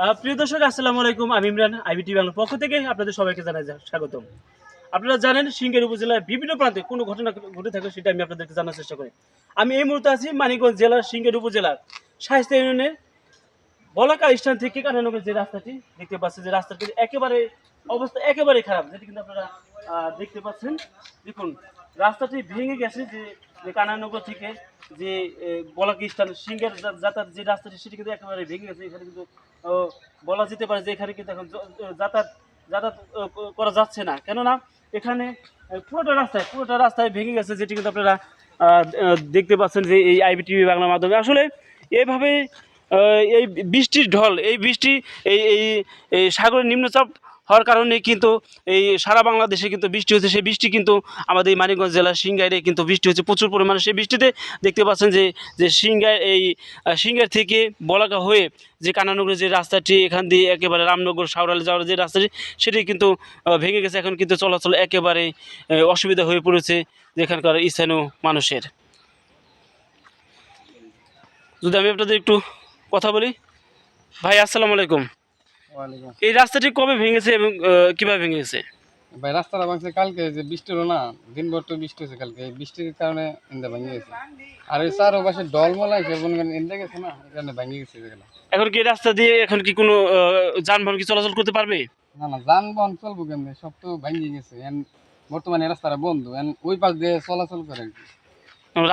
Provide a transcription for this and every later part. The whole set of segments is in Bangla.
প্রিয় দর্শক, আসসালামু আলাইকুম। আমি ইমরান, আইবিটি বাংলার পক্ষ থেকে আপনাদের সবাইকে জানাই স্বাগতম। আপনারা জানেন, সিঙ্গের উপজেলার বিভিন্ন প্রান্তে কোনো ঘটনা ঘটে থাকে সেটা আমি আপনাদেরকে জানার চেষ্টা করি। আমি এই মুহূর্তে আছি মানিকগঞ্জ জেলার সিঙ্গের উপজেলার শাহিস্তা ইউনিয়নের বলাকা স্থান থেকে কানানগর যে রাস্তাটি দেখতে পাচ্ছেন, যে রাস্তাটি একেবারে অবস্থা একেবারে খারাপ, যেটি কিন্তু আপনারা দেখতে পাচ্ছেন। দেখুন, রাস্তাটি ভেঙে গেছে যে যে কানানগর থেকে যে আহ, বলাকা স্থান? সিঙ্গের যাতায়াত যে রাস্তাটি সেটি কিন্তু একেবারে ভেঙে গেছে। এখানে কিন্তু বলা যেতে পারে যে এখানে কিন্তু এখন যাতায়াত যাতায়াত করা যাচ্ছে না। কেননা এখানে পুরোটা রাস্তায় পুরোটা রাস্তায় ভেঙে গেছে যেটি কিন্তু আপনারা দেখতে পাচ্ছেন যে এই আইবিটিভি বাংলার মাধ্যমে। আসলে এভাবে এই বৃষ্টির ঢল এই বৃষ্টি এই এই সাগরের নিম্নচাপ হওয়ার কারণে কিন্তু এই সারা বাংলাদেশে কিন্তু বৃষ্টি হচ্ছে। সেই বৃষ্টি কিন্তু আমাদের মানিকগঞ্জ জেলার সিংগাইরে কিন্তু বৃষ্টি হচ্ছে। প্রচুর পরিমাণে সেই বৃষ্টিতে দেখতে পাচ্ছেন যে যে সিংগাই এই সিংগার থেকে বলাকা হয়ে যে কানানগরের যে রাস্তাটি, এখান দিয়ে একেবারে রামনগর সাউরাল যাওয়ার যে রাস্তাটি, সেটি কিন্তু ভেঙে গেছে। এখন কিন্তু চলাচল একেবারে অসুবিধা হয়ে পড়েছে যেখানকার স্থানীয় মানুষের। যদি আমি আপনাদের একটু কথা বলি। ভাই, আসসালামু আলাইকুম। এই রাস্তাটি কবে ভেঙেছে এবং কীভাবে ভেঙে গেছে ভাই রাস্তাটা ভাঙছে কালকে যে বৃষ্টি হলো না দিনভর তো বৃষ্টি হয়েছে কালকে এই বৃষ্টির কারণে ইন্দা ভেঙে গেছে। আর ওই চার পাশে ডলমলা আছে ইন্দা গেছে না এই কারণে ভেঙে গেছে যেগুলো এখন কি রাস্তা দিয়ে এখন কি কোনো যানবাহন কি চলাচল করতে পারবে? না না যানবাহন চলবো কেমনি? সব তো ভেঙে গেছে এন বর্তমানে রাস্তাটা বন্ধ এন ওই পাশ দিয়ে চলাচল করে আর কি।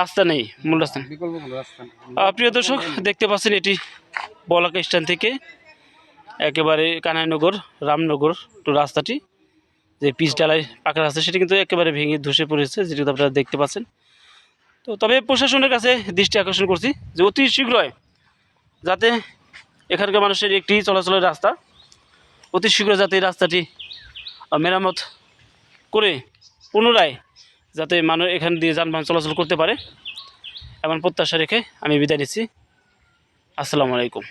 রাস্তা নেই মূল রাস্তা। বিকল্প কোনো রাস্তা। প্রিয় দর্শক দেখতে পাচ্ছেন এটি বলাকা স্ট্যান্ড থেকে। একেবারে কানাইনগর, রামনগর টু রাস্তাটি, যে পিচ ডালাই পাকা রাস্তা, সেটি কিন্তু একেবারে ভেঙে ধসে পড়েছে, যেটি আপনারা দেখতে পাচ্ছেন। তো তবে প্রশাসনের কাছে দৃষ্টি আকর্ষণ করছি যে অতি শীঘ্রই যাতে এখানকার মানুষের একটি চলাচলের রাস্তা, অতি শীঘ্র যাতে এই রাস্তাটি মেরামত করে পুনরায় যাতে মানুষ এখান দিয়ে যানবাহন চলাচল করতে পারে, এমন প্রত্যাশা রেখে আমি বিদায় নিচ্ছি। আসসালামু আলাইকুম।